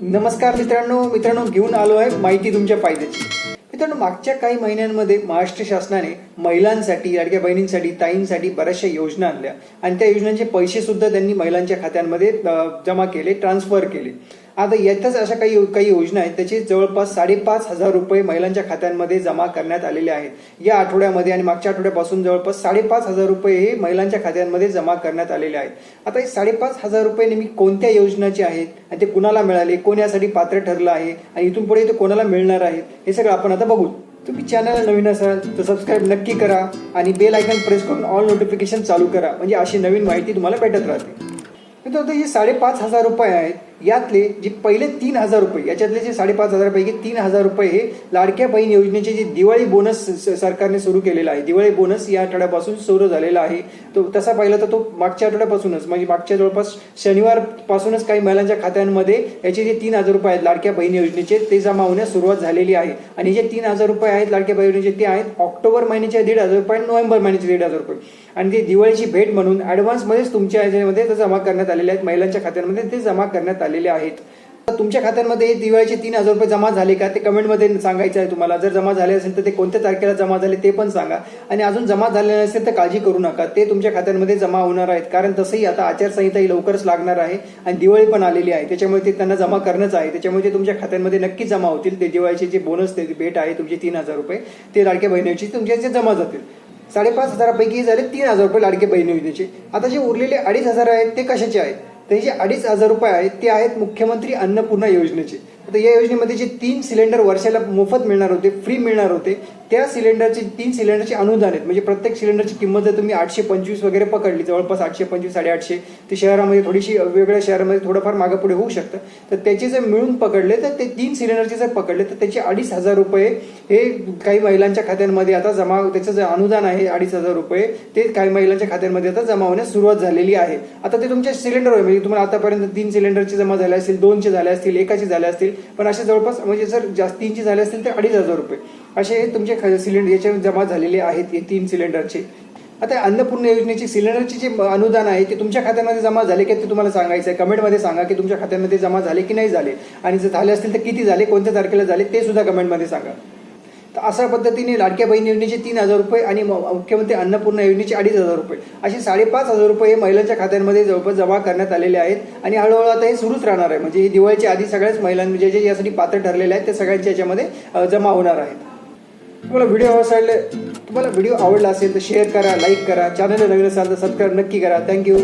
नमस्कार मित्रांनो मित्रांनो घेऊन आलो आहे माहिती तुमच्या फायद्याची. मित्रांनो मागच्या काही महिन्यांमध्ये महाराष्ट्र शासनाने महिलांसाठी लाडक्या बहिणींसाठी ताईंसाठी बऱ्याचशा योजना आणल्या. आणि त्या योजनांचे पैसे सुद्धा त्यांनी महिलांच्या खात्यांमध्ये जमा केले ट्रान्सफर केले. आता यातच अशा काही काही योजना आहेत त्याचे जवळपास साडेपाच हजार रुपये महिलांच्या खात्यांमध्ये जमा करण्यात आलेले आहेत. या आठवड्यामध्ये आणि मागच्या आठवड्यापासून जवळपास साडेपाच हजार रुपये हे महिलांच्या खात्यांमध्ये जमा करण्यात आलेले आहेत. आता हे साडेपाच हजार रुपये नेहमी कोणत्या योजनाचे आहेत आणि ते कुणाला मिळाले कोण यासाठी पात्र ठरलं आहे आणि इथून पुढे ते कोणाला मिळणार आहेत हे सगळं आपण आता बघू. तुम्ही चॅनलला नवीन असाल तर सबस्क्राईब नक्की करा आणि बेल आयकॉन प्रेस करून ऑल नोटिफिकेशन चालू करा. म्हणजे अशी नवीन माहिती तुम्हाला भेटत राहते. मित्रांनो हे साडेपाच हजार रुपये आहेत. यातले जे पहिले तीन हजार रुपये याच्यातले जे साडेपाच हजारपैकी तीन हजार रुपये हे लाडक्या बहीण योजनेचे जे दिवाळी बोनस सरकारने सुरू केलेला आहे. दिवाळी बोनस या आठवड्यापासून सुरू झालेला आहे. तो तसा पाहिला तर तो मागच्या आठवड्यापासूनच म्हणजे मागच्या जवळपास शनिवारपासूनच काही महिलांच्या खात्यांमध्ये याचे जे तीन हजार रुपये आहेत लाडक्या बहीण योजनेचे ते जमा होण्यास सुरुवात झालेली आहे. आणि जे तीन हजार रुपये आहेत लाडक्या बहीण योजनेचे ते आहेत ऑक्टोबर महिन्याचे दीड हजार रुपये आणि नोव्हेंबर महिन्याचे दीड हजार रुपये. आणि ते दिवाळीची भेट म्हणून ॲडव्हान्समध्येच तुमच्या याच्यामध्ये जमा करण्यात आलेले आहेत महिलांच्या खात्यांमध्ये ते जमा करण्यात आले आलेले आहेत. तुमच्या खात्यांमध्ये दिवाळीचे तीन हजार रुपये जमा झाले का? ते कमेंटमध्ये सांगायचं आहे तुम्हाला. जर जमा झाले असेल तर ते कोणत्या तारखेला जमा झाले ते पण सांगा. आणि अजून जमा झाले नसेल तर काळजी करू नका. ते तुमच्या खात्यांमध्ये जमा होणार आहेत. कारण तसंही आता आचारसंहिता ही लवकरच लागणार आहे आणि दिवाळी पण आलेली आहे. त्याच्यामुळे ते त्यांना जमा करणंच आहे. त्याच्यामुळे ते तुमच्या खात्यांमध्ये नक्की जमा होतील. ते दिवाळीचे जे बोनस ते भेट आहे तुमचे तीन हजार रुपये ते लाडक्या बहिणीची तुमच्या इथे जमा जातील. साडेपाच हजारापैकी झाले तीन हजार रुपये लाडके बहीण योजनेचे आता जे उरलेले अडीच हजार आहेत ते कशाचे आहेत? तर हे जे अडीच हजार रुपये आहेत ते आहेत मुख्यमंत्री अन्नपूर्णा योजनेचे. आता या योजनेमध्ये जे तीन सिलेंडर वर्षाला मोफत मिळणार होते फ्री मिळणार होते त्या सिलेंडरचे तीन सिलेंडरचे अनुदान आहेत. म्हणजे प्रत्येक सिलेंडरची किंमत जर तुम्ही आठशे पंचवीस वगैरे पकडली जवळपास आठशे पंचवीस साडेआठशे ते शहरामध्ये थोडीशी वेगवेगळ्या शहरामध्ये थोडंफार मागं पुढे होऊ शकतं. तर त्याचे जर मिळून पकडले तर ते तीन सिलेंडरचे जर पकडले तर त्याचे अडीच हजार रुपये हे काही महिलांच्या खात्यांमध्ये आता जमा त्याचं जे अनुदान आहे अडीच हजार रुपये ते काही महिलांच्या खात्यांमध्ये आता जमा होण्यास सुरुवात झालेली आहे. आता ते तुमच्या सिलेंडर आहे म्हणजे तुम्हाला आतापर्यंत तीन सिलेंडरचे जमा झाले असतील दोनचे झाले असतील एकाचे झाले असतील पण असे जवळपास म्हणजे जर जास्त तीनचे झाले असतील तर अडीच हजार रुपये. असे हे तुमचे सिलेंडर याच्या जमा झालेले आहेत हे तीन सिलेंडरचे आता अन्नपूर्ण योजनेचे सिलेंडरचे जे अनुदान आहे ते तुमच्या खात्यामध्ये जमा झाले की ते तुम्हाला सांगायचं आहे? कमेंटमध्ये सांगा की तुमच्या खात्यामध्ये जमा झाले की नाही झाले? आणि जर झाले असतील तर किती झाले कोणत्या तारखेला झाले ते सुद्धा कमेंटमध्ये सांगा. तर अशा पद्धतीने लाडक्या बहीण योजनेचे तीन हजार रुपये आणि मुख्यमंत्री अन्नपूर्णा योजनेचे अडीच हजार रुपये. असे साडेपाच हजार रुपये हे महिलांच्या खात्यांमध्ये जवळपास जमा करण्यात आलेले आहेत. आणि हळूहळू आता हे सुरूच राहणार आहे. म्हणजे हे दिवाळीच्या आधी सगळ्याच महिलांना जे म्हणजे जे यासाठी पात्र ठरलेले आहेत ते सगळ्यांच्या याच्यामध्ये जमा होणार आहेत. तुम्हाला व्हिडिओ आवडले तुम्हाला व्हिडिओ आवडला असेल तर शेअर करा लाईक करा. चॅनलला नवीन असाल तर सबस्क्राईब नक्की करा. थँक्यू